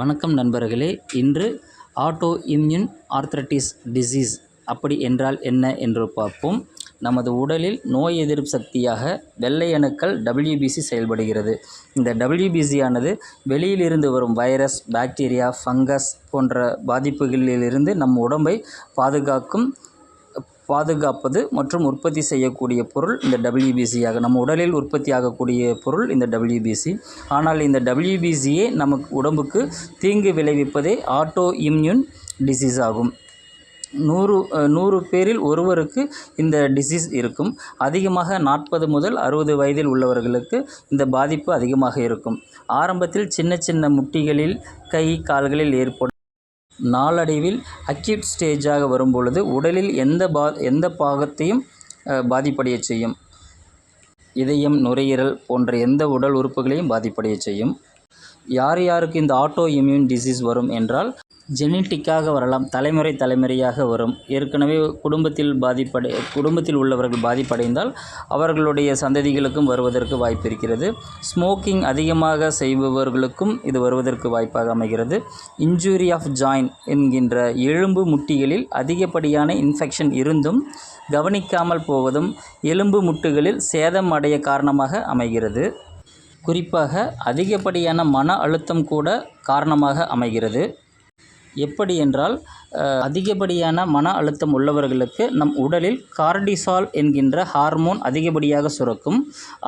வணக்கம் நண்பர்களே. இன்று ஆட்டோ இம்யூன் ஆர்த்ரட்டிஸ் டிசீஸ் அப்படி என்றால் என்ன என்று பார்ப்போம். நமது உடலில் நோய் எதிர்ப்பு சக்தியாக வெள்ளை அணுக்கள் டபிள்யூபிசி செயல்படுகிறது. இந்த டபிள்யூபிசியானது வெளியிலிருந்து வரும் வைரஸ் பாக்டீரியா ஃபங்கஸ் போன்ற பாதிப்புகளிலிருந்து நம் உடம்பை பாதுகாக்கும் பாதுகாப்பது மற்றும் உற்பத்தி செய்யக்கூடிய பொருள் இந்த டபிள்யூபிசியாக நம்ம உடலில் உற்பத்தி ஆகக்கூடிய பொருள் இந்த டபிள்யூபிசி ஆனால் இந்த டபிள்யூபிசியே நமக்கு உடம்புக்கு தீங்கு விளைவிப்பதே ஆட்டோ இம்யூன் டிசீஸ் ஆகும். நூறு நூறு பேரில் ஒருவருக்கு இந்த டிசீஸ் இருக்கும். அதிகமாக நாற்பது முதல் அறுபது வயதில் உள்ளவர்களுக்கு இந்த பாதிப்பு அதிகமாக இருக்கும். ஆரம்பத்தில் சின்ன சின்ன முட்டிகளில் கை கால்களில் ஏற்படும் நாளடைவில் அக்யூட் ஸ்டேஜாக வரும்பொழுது உடலில் எந்த பா எந்த பாகத்தையும் பாதிப்படைய பாதிப்படையச் செய்யும். இதயம் நுரையீரல் போன்ற எந்த உடல் உறுப்புகளையும் பாதிப்படையச் செய்யும். யார் யாருக்கு இந்த ஆட்டோ இம்யூன் டிசீஸ் வரும் என்றால் ஜெனட்டிக்காக வரலாம் தலைமுறை தலைமுறையாக வரும். ஏற்கனவே குடும்பத்தில் பாதிப்படை குடும்பத்தில் உள்ளவர்கள் பாதிப்படைந்தால் அவர்களுடைய சந்ததிகளுக்கும் வருவதற்கு வாய்ப்பு இருக்கிறது. ஸ்மோக்கிங் அதிகமாக செய்பவர்களுக்கும் இது வருவதற்கு வாய்ப்பாக அமைகிறது. இன்ஜூரி ஆஃப் ஜாயின் என்கின்ற எலும்பு முட்டிகளில் அதிகப்படியான இன்ஃபெக்ஷன் இருந்தும் கவனிக்காமல் போவதும் எலும்பு முட்டுகளில் சேதம் அடைய காரணமாக அமைகிறது. குறிப்பாக அதிகப்படியான மன அழுத்தம் கூட காரணமாக அமைகிறது. எப்படி என்றால் அதிகப்படியான மன அழுத்தம் உள்ளவர்களுக்கு நம் உடலில் கார்டிசால் என்கின்ற ஹார்மோன் அதிகப்படியாக சுரக்கும்.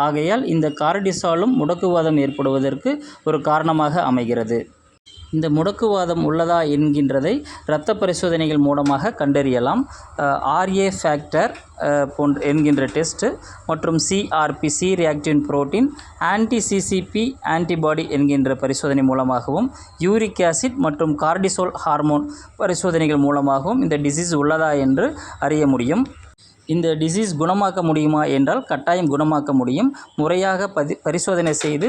ஆகையால் இந்த கார்டிசாலும் முடக்குவாதம் ஏற்படுவதற்கு ஒரு காரணமாக அமைகிறது. இந்த முடக்குவாதம் உள்ளதா என்கின்றதை இரத்த பரிசோதனைகள் மூலமாக கண்டறியலாம். ஆர்ஏ ஃபேக்டர் போன்ற என்கின்ற டெஸ்ட்டு மற்றும் CRP C reactive protein anti CCP antibody என்கின்ற பரிசோதனை மூலமாகவும் யூரிக் ஆசிட் மற்றும் கார்டிசோல் ஹார்மோன் பரிசோதனைகள் மூலமாகவும் இந்த டிசீஸ் உள்ளதா என்று அறிய முடியும். இந்த டிசீஸ் குணமாக்க முடியுமா என்றால் கட்டாயம் குணமாக்க முடியும். முறையாக பதி பரிசோதனை செய்து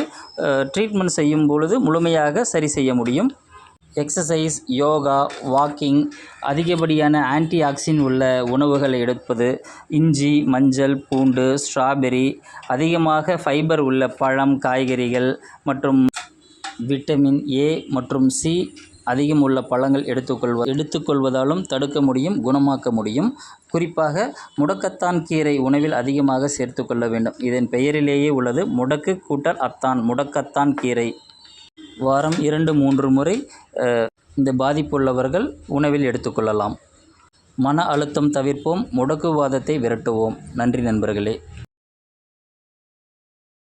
ட்ரீட்மெண்ட் செய்யும் பொழுது முழுமையாக சரி செய்ய முடியும். எக்ஸசைஸ் யோகா வாக்கிங் அதிகப்படியான ஆன்டி ஆக்சின் உள்ள உணவுகளை எடுப்பது இஞ்சி மஞ்சள் பூண்டு ஸ்ட்ராபெரி அதிகமாக ஃபைபர் உள்ள பழம் காய்கறிகள் மற்றும் விட்டமின் ஏ மற்றும் சி அதிகம் உள்ள பழங்கள் எடுத்துக்கொள்வ எடுத்துக்கொள்வதாலும் தடுக்க முடியும் குணமாக்க முடியும். குறிப்பாக முடக்கத்தான் கீரை உணவில் அதிகமாக சேர்த்துக்கொள்ள வேண்டும். இதன் பெயரிலேயே உள்ளது முடக்கு கூட்டல் அத்தான் முடக்கத்தான் கீரை. வாரம் இரண்டு மூன்று முறை இந்த பாதிப்புள்ளவர்கள் உணவில் எடுத்துக்கொள்ளலாம் மன அழுத்தம் தவிர்ப்போம் முடக்குவாதத்தை விரட்டுவோம். நன்றி நண்பர்களே.